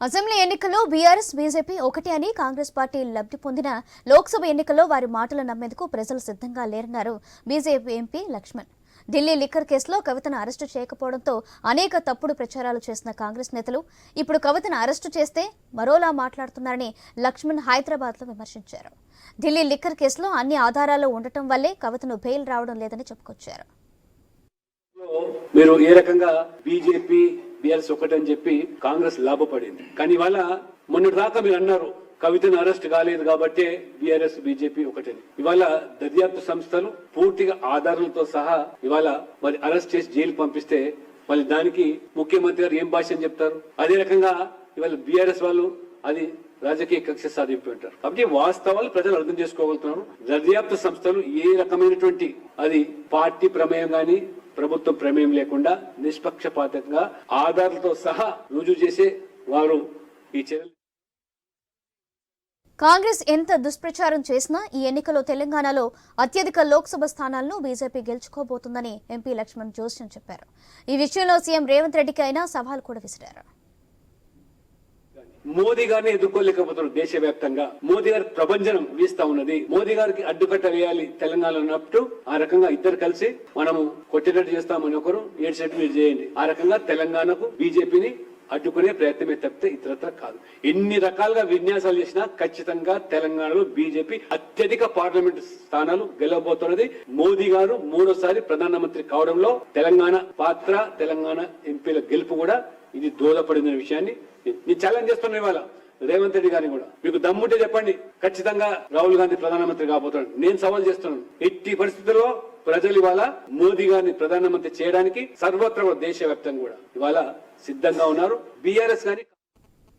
Assembly ఎన్నికల్లో BRS BJP ఒకటే అని కాంగ్రెస్ పార్టీ లబ్ధి పొందిన లోక్సభ ఎన్నికల్లో వారి మాటలు నమ్మేందుకు ప్రజలు సిద్ధంగా లేరన్నారు BJP MP Lakshman. Delhi liquor కేసులో కవితను అరెస్టు చేయకపోవడంతో అనేక తప్పుడు ప్రచారాలు చేసిన కాంగ్రెస్ నేతలు ఇప్పుడు కవితను అరెస్టు చేస్తే మరోలా మాట్లాడుతున్నారని లక్ష్మణ్ హైదరాబాద్లో విమర్శించారు. ఢిల్లీ లిక్కర్ కేసులో అన్ని ఆధారాలు ఉండటం వల్లే కవితను బెయిల్ రావడం లేదని చెప్పుకొచ్చారు. మీరు ఏ రకంగా బీజేపీ బీఆర్ఎస్ ఒకటని చెప్పి కాంగ్రెస్ లాభపడింది. కానీ ఇవాళ మొన్నటి దాకా మీరు అన్నారు కవితను అరెస్ట్ కాలేదు కాబట్టి బీఆర్ఎస్ బీజేపీ ఒకటని. ఇవాళ దర్యాప్తు సంస్థలు పూర్తిగా ఆధారాలతో సహా ఇవాళ మరి అరెస్ట్ చేసి జైలు పంపిస్తే మళ్ళీ దానికి ముఖ్యమంత్రి గారు ఏం భాష అని చెప్తారు? అదే రకంగా ఇవాళ బీఆర్ఎస్ వాళ్ళు అది రాజకీయ కక్ష సాధింపు అంటారు కాబట్టి వాస్తవాలు ప్రజలు అర్థం చేసుకోగలుగుతున్నారు. దర్యాప్తు సంస్థలు ఏ రకమైనటువంటి అది పార్టీ ప్రమేయం గాని ప్రభుత్వం ప్రమేయం లేకుండా నిష్పక్షపాతంగా ఆధారాలతో సహా రుజువు చేసే వారు ఈ చర్యలు కాంగ్రెస్ ఎంత దుష్ప్రచారం చేసినా ఈ ఎన్నికలో తెలంగాణలో అత్యధిక లోక్సభ స్థానాలను బీజేపీ గెలుచుకోబోతుందని ఎంపీ లక్ష్మణ్ జోస్యం చెప్పారు. ఈ విషయంలో సీఎం రేవంత్ రెడ్డికి అయినా సవాల్ కూడా విసిరారు. మోదీ గారిని ఎదుర్కోలేకపోతున్నారు దేశవ్యాప్తంగా. మోదీ గారి ప్రభంజనం వీస్తా ఉన్నది. మోదీ గారికి అడ్డుకట్ట వేయాలి తెలంగాణ ఉన్నప్పుడు ఆ రకంగా ఇద్దరు కలిసి మనము కొట్టేటట్టు చేస్తామని ఒకరు ఏడ్చేట్టు మీరు చేయండి. ఆ రకంగా తెలంగాణకు బీజేపీని అడ్డుకునే ప్రయత్నమే తప్పితే ఇతరత్ర కాదు. ఎన్ని రకాలుగా విన్యాసాలు చేసినా ఖచ్చితంగా తెలంగాణలో బీజేపీ అత్యధిక పార్లమెంట్ స్థానాలు గెలవబోతున్నది. మోదీ గారు మూడోసారి ప్రధానమంత్రి కావడంలో తెలంగాణ పాత్ర తెలంగాణ ఎంపీల గెలుపు కూడా ఇది దోహదపడిందనే విషయాన్ని నేను ఛాలెంజ్ చేస్తున్నా ఇవాళ. రేవంత్ రెడ్డి గారిని కూడా. మీకు దమ్ముంటే చెప్పండి. ఖచ్చితంగా రాహుల్ గాంధీ ప్రధానమంత్రి కాబోతున్నాడు. నేను సవాల్ చేస్తున్నాను. ఎట్టి పరిస్థితుల్లో ప్రజలు ఇవాళ మోదీ గారిని ప్రధానమంత్రి చేయడానికి సర్వత్ర దేశవ్యాప్తంగా కూడా ఇవాళ సిద్ధంగా ఉన్నారు. బీఆర్ఎస్ గాని